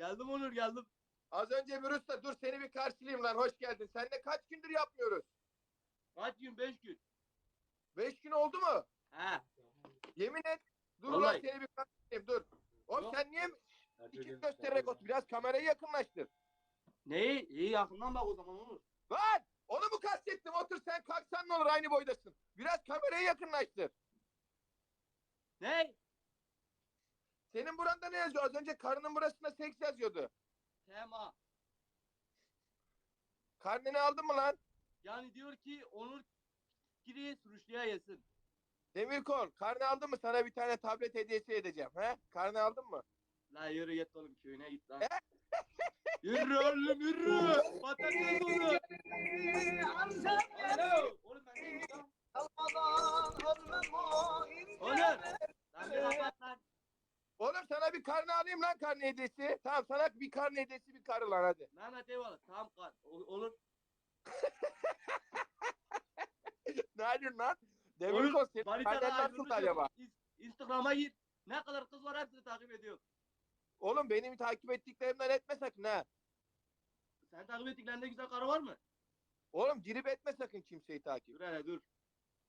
Geldim Onur geldim. Az önce bir usta dur seni bir karşılayayım lan hoş geldin. Seninle kaç gündür yapmıyoruz? Kaç gün? Beş gün. Beş gün oldu mu? He. Yemin et. Dur Vallahi. lan seni bir karşılayayım dur. Oğlum Yok. sen niye iki göstererek otur? Biraz kamerayı yakınlaştır. Neyi? İyi yakından bak o zaman Onur. Lan onu mu kastettim? Otur sen kalksan ne olur aynı boydasın. Biraz kamerayı yakınlaştır. Ne? Senin buranda ne yazıyor? Az önce karnının burasında seks yazıyordu. Tema. Karnını aldın mı lan? Yani diyor ki Onur giri sürüşlüğe yesin. Demirkol karnı aldın mı? Sana bir tane tablet hediyesi edeceğim. He? Karnı aldın mı? La yürü git oğlum köyüne git lan. yürü oğlum yürü. Patates. Alo. Oğlum ben sana bir karnı alayım lan karnı hediyesi. Tamam sana bir karnı hediyesi bir karı lan hadi. Mehmet eyvallah. Tamam. Ol- Olur. Ne yapıyorsun lan? Demirkol senin Manitalar karnen nasıl acaba? Instagram'a gir. Ne kadar kız var hepsini takip ediyor. Oğlum benim takip ettiklerimden etme sakın ha. Sen takip ettiklerinde güzel karı var mı? Oğlum girip etme sakın kimseyi takip. Dur hele dur.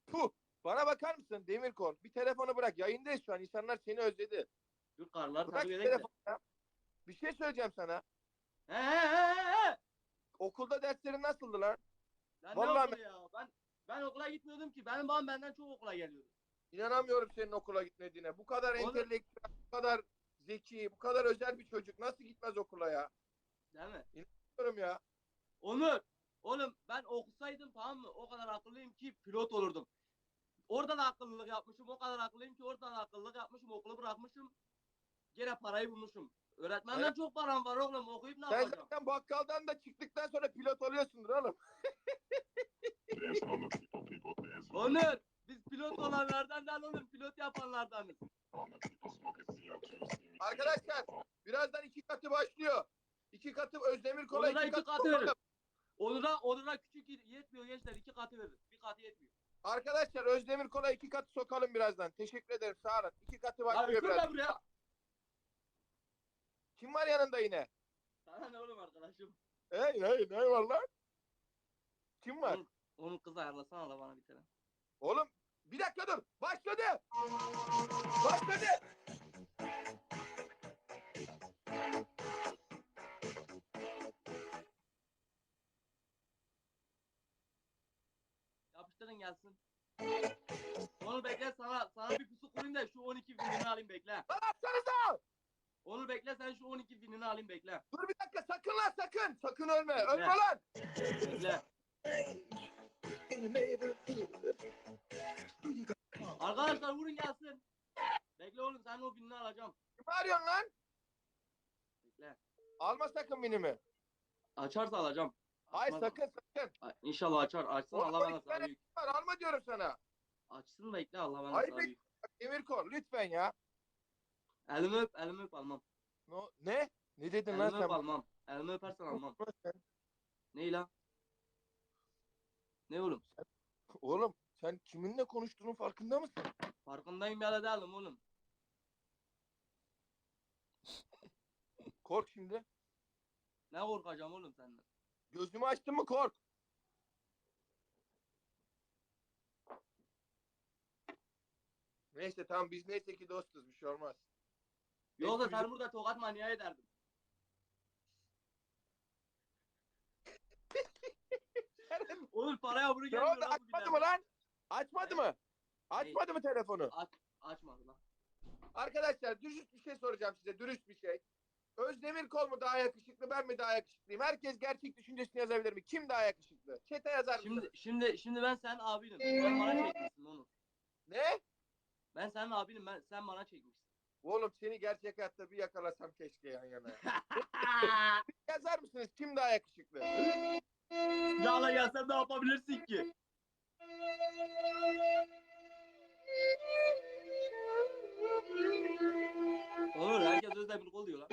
Puh. Bana bakar mısın Demirkol? Bir telefonu bırak. Yayındayız şu an. İnsanlar seni özledi. Dur karılar Bırak takip şu edelim de. telefonu ya. Bir şey söyleyeceğim sana. He he he he. Okulda derslerin nasıldı lan? Lan Vallahi ne okulu ya? Ben ben okula gitmiyordum ki. Benim babam benden çok okula geliyordu. İnanamıyorum senin okula gitmediğine. Bu kadar Oğlum- entelektüel, bu kadar zeki, bu kadar özel bir çocuk nasıl gitmez okula ya? Değil mi? Diyorum ya. Onur. Oğlum ben okusaydım tamam mı? O kadar akıllıyım ki pilot olurdum. Orada da akıllılık yapmışım. O kadar akıllıyım ki orada da akıllılık yapmışım. Okulu bırakmışım. Gene parayı bulmuşum. Öğretmenden Evet. çok param var oğlum. Okuyup ne Sen yapacağım? zaten bakkaldan da çıktıktan sonra pilot oluyorsundur oğlum. Onur. Biz pilot olanlardan değil oğlum. Pilot yapanlardanız. the people smoking CO2. see me Arkadaşlar, Birazdan iki katı başlıyor. İki katı Özdemir Kola Onur'a iki iki katı. katı. Onur'a, Onur'a küçük yetmiyor gençler. iki katı verin. Bir katı yetmiyor. Arkadaşlar Özdemir Kola iki katı sokalım birazdan. Teşekkür ederim sağ olun. İki katı Abi başlıyor dur biraz. lan buraya. Kim var yanında yine? Sana ne oğlum arkadaşım? Hey hey ne var lan? Kim var? Onun, onun kızı ayarlasana da bana bir tane. Oğlum bir dakika dur. Başladı. Başladı. Yapıştırın gelsin. Onur bekle sana sana bir pusu kurayım da şu 12 binini alayım bekle. Lan atsanıza. Onur bekle sen şu 12 binini alayım bekle. Dur bir dakika sakın lan sakın. Sakın ölme. Bekle. Ölme lan. Bekle. Arkadaşlar vurun gelsin. Bekle oğlum sen o binini alacağım. Kim arıyorsun lan? Bekle. Alma sakın binimi. Açarsa alacağım. Hayır Açmaz- sakın sakın. Ay, İnşallah açar. Açsın Oğlum, Allah bana 12 tane sana büyük. Var, alma diyorum sana. Açsın bekle Allah bana bekle. Bak, Demir Kol lütfen ya. Elimi öp, elimi öp almam. No, ne? Ne dedin lan Elimi sen? öp almam. Elimi öpersen almam. Ne lan? Ne oğlum? Oğlum sen kiminle konuştuğunun farkında mısın? Farkındayım ya da değilim oğlum. Kork şimdi. Ne korkacağım oğlum senden? Gözümü açtın mı kork. Neyse tamam biz neyse ki dostuz bir şey olmaz. Yoksa sen burada tokat manyağı ederdim. Oğlum paraya bunu Ne gelmiyor oldu lan bu açmadı mı lan? Açmadı Ne? mı? Açmadı mı telefonu? Aç, açmadı lan. Arkadaşlar dürüst bir şey soracağım size dürüst bir şey. Özdemir Kol mu daha yakışıklı ben mi daha yakışıklıyım? Herkes gerçek düşüncesini yazabilir mi? Kim daha yakışıklı? Çete yazar mısın? Şimdi şimdi şimdi ben senin abinim. Sen bana çekmişsin onu. Ne? Ben senin abinim. Ben sen bana çekmişsin. Oğlum seni gerçek hayatta bir yakalasam keşke yan yana. yazar mısınız? Kim daha yakışıklı? Yağla gelsem ne yapabilirsin ki? Olur herkes Özdemir kol diyor lan.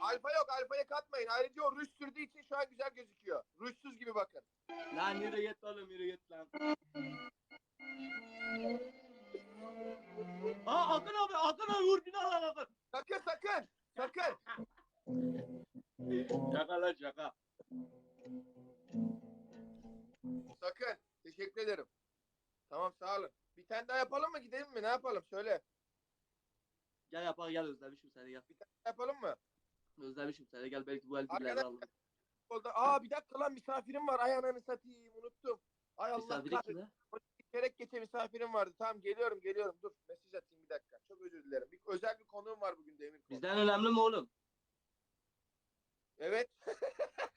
Alfa yok. Alfaya katmayın. Ayrıca o ruj sürdüğü için şu an güzel gözüküyor. Rujsuz gibi bakın. Lan yürü git oğlum yürü git lan. Sakın. Teşekkür ederim. Tamam sağ olun. Bir tane daha yapalım mı gidelim mi? Ne yapalım? Söyle. Gel yapar gel özlemişim seni gel. Yapalım mı? Özlemişim seni gel belki bu el Arkadaşlar-. Oldu. Aa bir dakika lan misafirim var. Ay ananı satayım. Unuttum. Ay Allah Misafiri kahretsin. Gerek geçe misafirim vardı. Tamam geliyorum geliyorum. Dur mesaj atayım bir dakika. Çok özür dilerim. Bir, özel bir konuğum var bugün Demir. Kol. Bizden önemli mi oğlum? Evet.